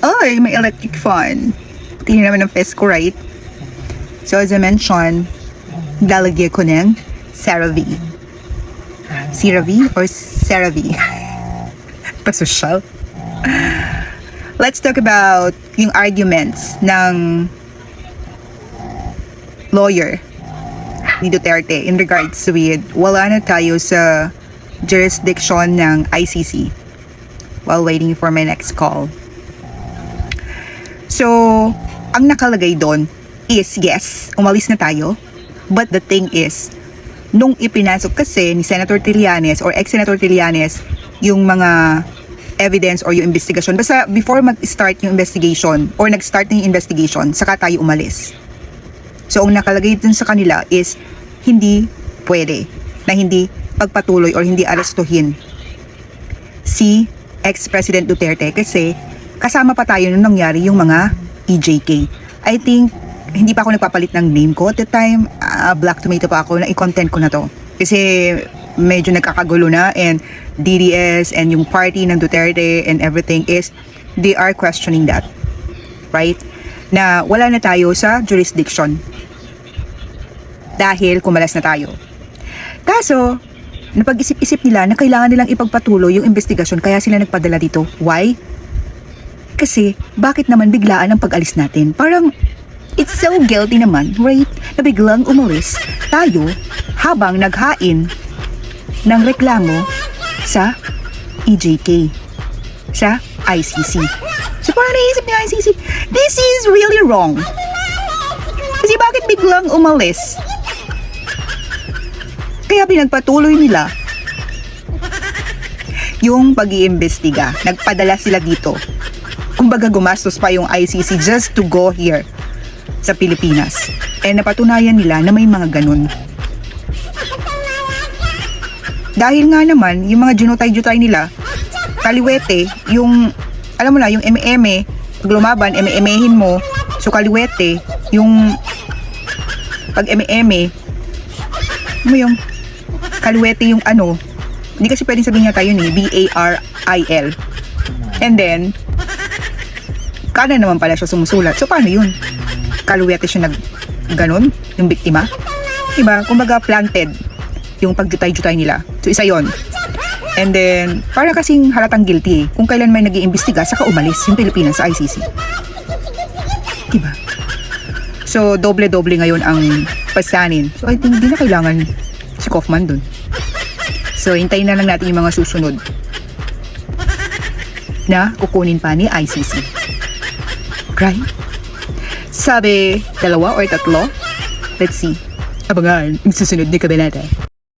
Ay, may electric fan. Tingnan naman ng face ko, right? So, as I mentioned, lalagyan ko ng CeraVe. CeraVe or CeraVe? Pasosyal. Let's talk about yung arguments ng lawyer ni Duterte in regards with wala na tayo sa jurisdiction ng ICC while waiting for my next call. So, ang nakalagay doon is yes, umalis na tayo. But the thing is, nung ipinasok kasi ni Senator Trillanes or ex-Senator Trillanes yung mga evidence or yung investigation. Basta before mag-start yung investigation or nag-start na yung investigation, saka tayo umalis. So, ang nakalagay dun sa kanila is hindi pwede na hindi pagpatuloy or hindi arestuhin si ex-President Duterte kasi kasama pa tayo nung nangyari yung mga EJK. I think hindi pa ako nagpapalit ng name ko at the time, ah, Black Tomato pa ako na i-content ko na to. Kasi medyo nagkakagulo na and DDS and yung party ng Duterte and everything is they are questioning that. Right? Na wala na tayo sa jurisdiction dahil kumalas na tayo. Kaso, napag-isip-isip nila na kailangan nilang ipagpatuloy yung investigasyon kaya sila nagpadala dito. Why? Kasi, bakit naman biglaan ang pag-alis natin? Parang, it's so guilty naman, right? Na biglang umalis tayo habang naghain ng reklamo sa EJK, sa ICC. So, parang naisip ni ICC, this is really wrong. Kasi bakit biglang umalis? Kaya pinagpatuloy nila yung pag-iimbestiga. Nagpadala sila dito. Kumbaga gumastos pa yung ICC just to go here sa Pilipinas. Eh napatunayan nila na may mga ganun. Dahil nga naman, yung mga junotay-jutay nila, kaliwete, yung, alam mo na, yung eme pag lumaban, eme-emehin mo, so kaliwete, yung pag ano mo yung kaliwete yung ano, hindi kasi pwedeng sabihin niya tayo ni B-A-R-I-L. And then, kanan naman pala siya sumusulat. So, paano yun? Kaluwete siya nag ganun, yung biktima. Diba? Kumbaga planted yung pagjutay-jutay nila. So, isa yon And then, parang kasing halatang guilty eh. Kung kailan may nag iimbestiga saka umalis yung Pilipinas sa ICC. Diba? So, doble-doble ngayon ang pasanin. So, I think di na kailangan si Kaufman dun. So, hintayin na lang natin yung mga susunod na kukunin pa ni ICC. Right? Sabi, dalawa or tatlo? Let's see. Abangan, yung susunod ni Kabelete.